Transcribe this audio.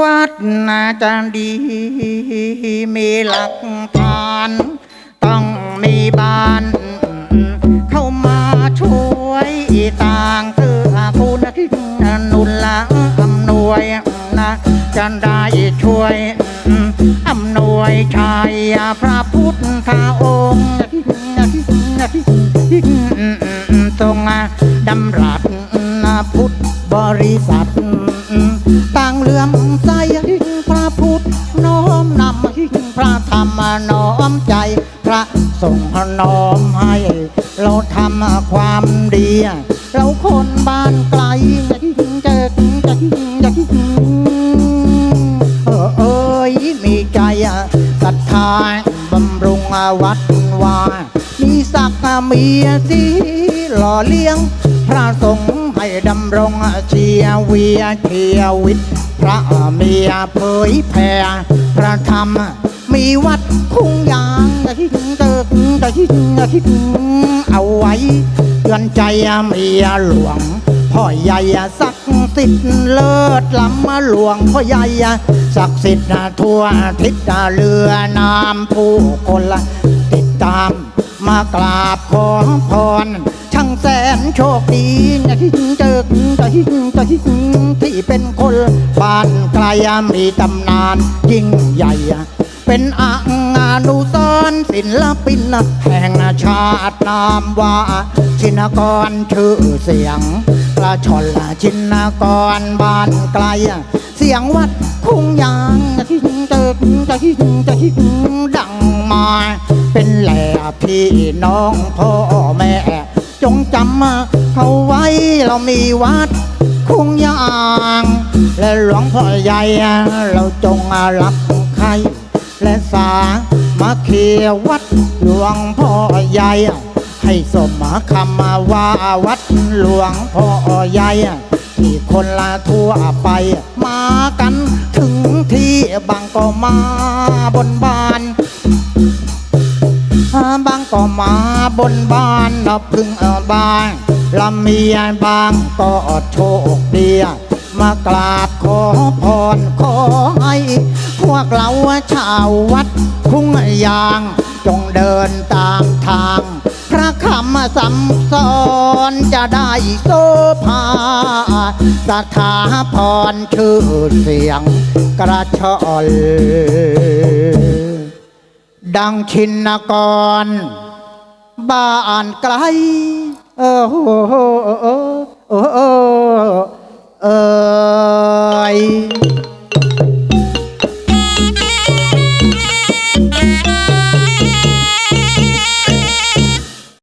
วัดน่าจะดี มีหลักฐาน ต้องมีบ้าน เข้ามาช่วยต่างเกื้อกูลที่นุนละอำนวยนะจะได้ช่วยอำนวยชัยพระพุทธองค์ทรงดำรัสพุทธบริษัท ต่างเลื่อมใสพระพุทธน้อมนำพระธรรมน้อมใจ พระสงฆ์น้อมให้ เราทำความดี เราคนบ้านไกลจะจะจะเออเอ้ยมีใจศรัทธาบำรุงวัดวามีศักดิ์มีสีหล่อเลี้ยงพระสงฆ์ ให้ดำรงเชียวีชีวิตพระเมียเผยแผ่พระธรรม มีวัดคุ้งยางที่เติกที่ที่เอาไว้เตือนใจเมียหลวงพ่อใหญ่ศักดิ์สิทธิ์เลิศล้ำหลวงพ่อใหญ่ศักดิ์สิทธิ์ทั่วทิศเรือน้ำผู้คนละติดตามมากราบขอพร ช่างแสนโชคดีนะที่เจอที่ที่เป็นคนบ้านไกลมีตำนานยิ่งใหญ่ เป็นอ่างานุสรศิลปินแห่งชาตินามว่า ชินกรชื่อเสียงกระชอนชินกรบ้านไกล เสียงวัดคุ้งยางที่เจอที่ที่ดังมา เป็นแหล่พี่น้องพ่อแม่ จงจำเขาไว้เรามีวัดคุ้งยาง และหลวงพ่อใหญ่เราจงรับใคร และสามาเคียวัดหลวงพ่อใหญ่ ให้สมคำว่าวัดหลวงพ่อใหญ่ที่คนละทั่วไป มากันถึงที่บางก็มาบนบาน บางก็มาบนบ้านนับพึ่งเออบานลำเมียบางก็โชคดีมากราบขอพรขอให้พวกเราชาววัดคุ้งยาง จงเดินตามทาง พระคำสัมสอนจะได้โซภาสถาพรชื่อเสียงกระชอน ดังชินกร บ้านไกล เออโออเออเออเออ